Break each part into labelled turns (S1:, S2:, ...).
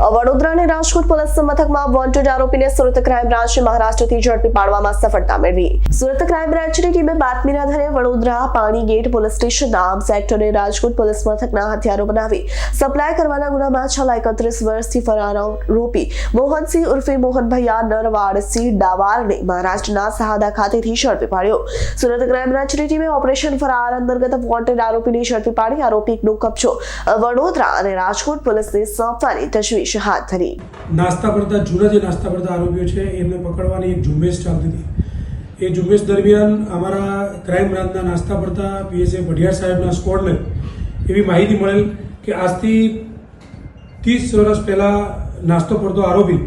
S1: વડોદરા અને રાજકોટ પોલીસ મથકમાં વોન્ટેડ આરોપીને સુરત ક્રાઇમ બ્રાન્ચે મહારાષ્ટ્રથી ઝડપી પાડવામાં સફળતા મેળવી. સુરત ક્રાઇમ બ્રાન્ચની ટીમે બાતમીના આધારે વડોદરા પાણી ગેટ પોલીસ સ્ટેશનના આર્મ્સ એક્ટ અને રાજકોટ પોલીસ મથકના હથિયારો બનાવી સપ્લાય કરવાના ગુનામાં છેલ્લા એકત્રીસ વર્ષથી ફરાર આરોપી મોહનસિંહ ઉર્ફે મોહનભૈયા નરવાડસિંહ ડાવારને મહારાષ્ટ્રના સહાદા ખાતેથી ઝડપી પાડ્યો. સુરત ક્રાઇમ બ્રાન્ચની ટીમે ઓપરેશન ફરાર અંતર્ગત વોન્ટેડ આરોપીને ઝડપી પાડી આરોપીનો કબજો વડોદરા અને રાજકોટ પોલીસને સોંપવાની તજવીજ હાથ ધરી.
S2: નાસ્તા પડતા જૂના જે નાસ્તા પડતા આરોપીઓ છે, એમને પકડવાની એક ઝુંબેશ ચાલતી હતી. એ ઝુંબેશ દરમિયાન અમારા ક્રાઇમ બ્રાન્ચના નાસ્તા પડતા પીએસએ ભડિયાર સાહેબના સ્કોડને એવી માહિતી મળેલ કે આજથી ત્રીસ વર્ષ પહેલાં નાસ્તો પડતો આરોપી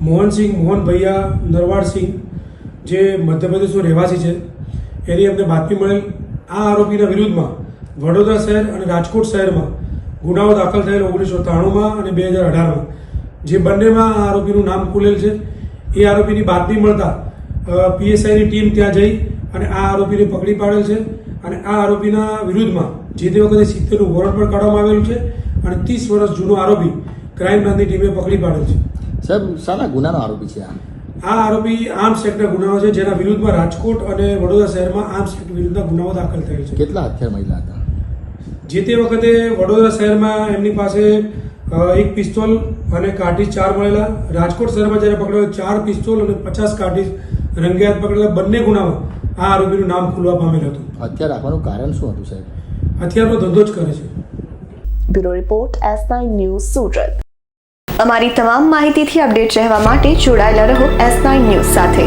S2: મોહનસિંહ, મોહન ભૈયા નરવાડસિંહ જે મધ્યપ્રદેશનો રહેવાસી છે, એની અમને બાતમી મળેલ. આ આરોપીના વિરુદ્ધમાં વડોદરા શહેર અને રાજકોટ શહેરમાં ગુનાઓ દાખલ થયેલ ઓગણીસો ત્રાણુંમાં અને બે હજાર અઢારમાં. જે બંનેમાં આરોપીનું નામ ખુલેલ છે. એ આરોપીની બાતમી મળતા પીએસઆઈની ટીમ ત્યાં જઈ અને આ આરોપીને પકડી પાડેલ છે અને આ આરોપીના વિરુદ્ધમાં જે તે વખતે સિત્તેરનું વોરંટ પણ કાઢવામાં આવેલું છે અને ત્રીસ વર્ષ જૂનો આરોપી ક્રાઇમ બ્રાન્ચની ટીમે પકડી પાડેલ છે.
S3: સાહેબ સારા ગુનાનો આરોપી છે આ?
S2: આ આરોપી આર્મ્સ એક્ટના ગુનાઓ છે જેના વિરુદ્ધમાં રાજકોટ અને વડોદરા શહેરમાં આર્મ્સ એક્ટ વિરુદ્ધના ગુનાઓ દાખલ થયેલ છે.
S3: કેટલા હથિયાર મહિલા હતા?
S2: જે તે વખતે વડોદરા શહેરમાં એમની પાસે એક પિસ્તોલ અને કાર્ટીજ ચાર મળેલા. રાજકોટ શહેરમાં જ્યારે પકડેલો ચાર પિસ્તોલ અને પચાસ કાર્ટીજ રંગેહાથ પકડેલા. બંને ગુનામાં આ આરોપીનું નામ ખુલવા પામેલ હતું.
S3: હત્યા રાખવાનું કારણ શું હતું સાહેબ?
S2: હથિયારનો ધંધો જ કરે છે.
S1: Bureau report S nine news Surat. અમારી તમામ માહિતીથી અપડેટ રહેવા માટે જોડાયેલા રહો એસ નાઇન ન્યૂઝ સાથે.